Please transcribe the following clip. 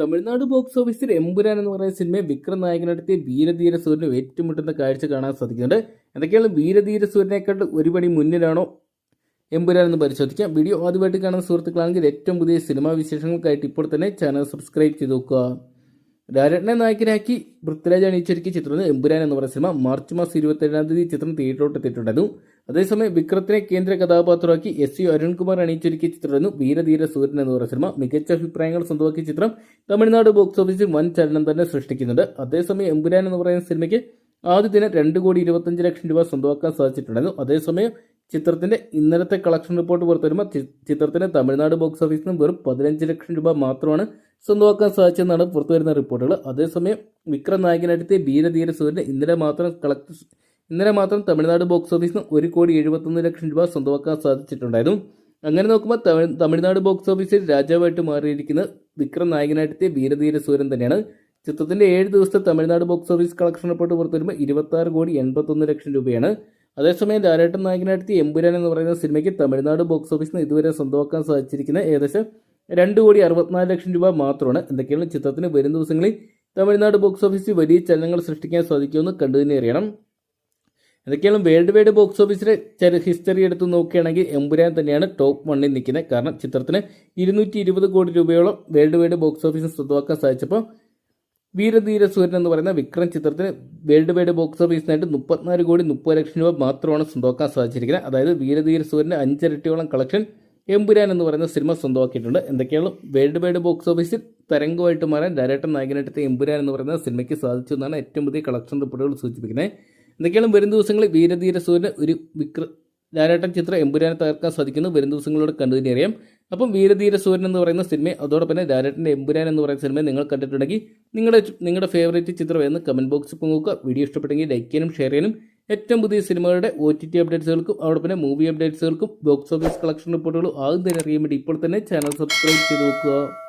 Tamil Nadu box ഓഫീസിൽ എമ്പുരാൻ എന്ന് പറയുന്ന സിനിമയെ വിക്രം നടത്തിയ വീരധീര സൂര്യന് ഏറ്റുമുട്ടുന്ന കാഴ്ച കാണാൻ സാധിക്കുന്നുണ്ട്. എന്തൊക്കെയാണ് വീരധീര സൂര്യനെക്കാട്ട് ഒരുപടി മുന്നിലാണോ എമ്പുരാൻ എന്ന് പരിശോധിക്കാം. വീഡിയോ ആദ്യമായിട്ട് കാണുന്ന സുഹൃത്തുക്കളാണെങ്കിൽ ഏറ്റവും പുതിയ സിനിമാ വിശേഷങ്ങൾക്കായിട്ട് ഇപ്പോൾ തന്നെ ചാനൽ സബ്സ്ക്രൈബ് ചെയ്ത് നോക്കുക. രാരണ്ണെ നായകനാക്കി പൃഥ്വിരാജ് അണിയിച്ചൊരുക്കിയ ചിത്രം എമ്പുരാൻ എന്ന് പറയുന്ന സിനിമ. മാർച്ച് മാസം ഇരുപത്തേഴാം തീയതി ചിത്രം തിയേറ്ററിലോട്ട് എത്തിയിട്ടുണ്ടായിരുന്നു അതേസമയം വിക്രത്തിനെ കേന്ദ്ര കഥാപാത്രമാക്കി എസ് യു അരുൺകുമാർ അണിയിച്ചൊരുക്കിയ ചിത്രമായിരുന്നു വീരധീര സൂര്യൻ എന്ന് പറഞ്ഞ സിനിമ മികച്ച അഭിപ്രായങ്ങൾ സ്വന്തമാക്കിയ ചിത്രം തമിഴ്നാട് ബോക്സ് ഓഫീസിൽ വൻ ചലനം തന്നെ സൃഷ്ടിക്കുന്നുണ്ട്. അതേസമയം എമ്പുരാൻ എന്ന് പറയുന്ന സിനിമയ്ക്ക് ആദ്യ ദിനം രണ്ട് കോടി ഇരുപത്തഞ്ച് ലക്ഷം രൂപ സ്വന്തമാക്കാൻ സാധിച്ചിട്ടുണ്ടായിരുന്നു. അതേസമയം ചിത്രത്തിന്റെ ഇന്നലത്തെ കളക്ഷൻ റിപ്പോർട്ട് പുറത്തുവരുമ്പോൾ ചിത്രത്തിന് തമിഴ്നാട് ബോക്സ് ഓഫീസിൽ നിന്ന് വെറും പതിനഞ്ച് ലക്ഷം രൂപ മാത്രമാണ് സ്വന്തമാക്കാൻ സാധിച്ചതെന്നാണ് പുറത്തുവരുന്ന റിപ്പോർട്ടുകൾ. അതേസമയം വിക്രം നായകനടുത്ത് വീരധീര സൂര്യന് ഇന്നലെ മാത്രം കളക്ട് ഇന്നലെ മാത്രം തമിഴ്നാട് ബോക്സ് ഓഫീസിന് ഒരു കോടി എഴുപത്തൊന്ന് ലക്ഷം രൂപ സ്വന്തമാക്കാൻ സാധിച്ചിട്ടുണ്ടായിരുന്നു. അങ്ങനെ നോക്കുമ്പോൾ തമിഴ് തമിഴ്നാട് ബോക്സ് ഓഫീസിൽ രാജാവായിട്ട് മാറിയിരിക്കുന്ന വിക്രം നായകനായിട്ടെത്തിയ വീരധീര സൂര്യൻ തന്നെയാണ്. ചിത്രത്തിന്റെ ഏഴ് ദിവസത്തെ Tamil Nadu box office collection report പുറത്തുവരുമ്പോൾ ഇരുപത്തി ഇരുപത്താറ് കോടി എൺപത്തൊന്ന് ലക്ഷം രൂപയാണ്. അതേസമയം ലാലേട്ടൻ നായകനായിട്ടെത്തിയ എമ്പുരാൻ എന്ന് പറയുന്ന സിനിമയ്ക്ക് തമിഴ്നാട് ബോക്സ് ഓഫീസിന് ഇതുവരെ സ്വന്തമാക്കാൻ സാധിച്ചിരിക്കുന്ന ഏകദേശം രണ്ട് കോടി അറുപത്തിനാല് ലക്ഷം രൂപ മാത്രമാണ്. എന്തൊക്കെയാണ് ചിത്രത്തിന് വരും ദിവസങ്ങളിൽ തമിഴ്നാട് ബോക്സ് ഓഫീസിൽ വലിയ ചലനങ്ങൾ സൃഷ്ടിക്കാൻ സാധിക്കുമെന്ന് കണ്ടുതന്നെ അറിയണം. എന്തൊക്കെയാണ് വേൾഡ് വൈഡ് ബോക്സ് ഓഫീസിലെ ചില ഹിസ്റ്ററി എടുത്ത് നോക്കുകയാണെങ്കിൽ എമ്പുരാൻ തന്നെയാണ് ടോപ്പ് വണ്ണിൽ നിൽക്കുന്നത്. കാരണം ചിത്രത്തിന് ഇരുന്നൂറ്റി ഇരുപത് കോടി രൂപയോളം വേൾഡ് വൈഡ് ബോക്സ് ഓഫീസിൽ സ്വന്തമാക്കാൻ സാധിച്ചപ്പോൾ വീരധീര സൂര്യൻ എന്ന് പറയുന്ന വിക്രം ചിത്രത്തിന് വേൾഡ് വൈഡ് ബോക്സ് ഓഫീസിനായിട്ട് മുപ്പത്തിനാല് കോടി മുപ്പത് ലക്ഷം രൂപ മാത്രമാണ് സ്വന്തമാക്കാൻ സാധിച്ചിരിക്കുന്നത്. അതായത് വീരധീര സൂര്യന്റെ അഞ്ചരട്ടിയോളം കളക്ഷൻ എമ്പുരാൻ എന്ന് പറയുന്ന സിനിമ സ്വന്തമാക്കിയിട്ടുണ്ട്. എന്തൊക്കെയാണ് വേൾഡ് വൈഡ് ബോക്സ് ഓഫീസിൽ തരംഗമായിട്ട് മാറാൻ ഡയറക്ടർ നായകനായിട്ട് എമ്പുരാൻ എന്ന് പറയുന്ന സിനിമയ്ക്ക് സാധിച്ചു എന്നാണ് ഏറ്റവും പുതിയ കളക്ഷൻ റിപ്പോർട്ടുകൾ സൂചിപ്പിക്കുന്നത്. എന്തൊക്കെയാണ് വരും ദിവസങ്ങളിൽ വീരധീര സൂര്യന് ഒരു വിക്ര ലാലേട്ടൻ ചിത്രം എമ്പുരാനെ തകർക്കാൻ സാധിക്കുന്നു. വരും ദിവസങ്ങളോട് കണ്ടു തന്നെ അറിയാം. അപ്പം വീരധീര സൂര്യൻ എന്ന് പറയുന്ന സിനിമ അതോടൊപ്പം തന്നെ ലാലേട്ടന്റെ എമ്പുരാൻ എന്ന് പറയുന്ന സിനിമ നിങ്ങൾ കണ്ടിട്ടുണ്ടെങ്കിൽ നിങ്ങളുടെ നിങ്ങളുടെ ഫേവറേറ്റ് ചിത്രം എന്ന് കമന്റ് ബോക്സിൽ നോക്കുക വീഡിയോ ഇഷ്ടപ്പെട്ടെങ്കിൽ ലൈക്ക് ചെയ്യാനും ഷെയർ ചെയ്യാനും. ഏറ്റവും പുതിയ സിനിമകളുടെ ഒ ടി ടി അപ്ഡേറ്റ്സുകൾക്കും അതോടൊപ്പം തന്നെ മൂവി അപ്ഡേറ്റ്സുകൾക്കും ബോക്സ് ഓഫീസ് കളക്ഷൻ റിപ്പോർട്ടുകളും ആദ്യം തന്നെ അറിയാൻ വേണ്ടി ഇപ്പോൾ തന്നെ ചാനൽ സബ്സ്ക്രൈബ് ചെയ്ത് നോക്കുക.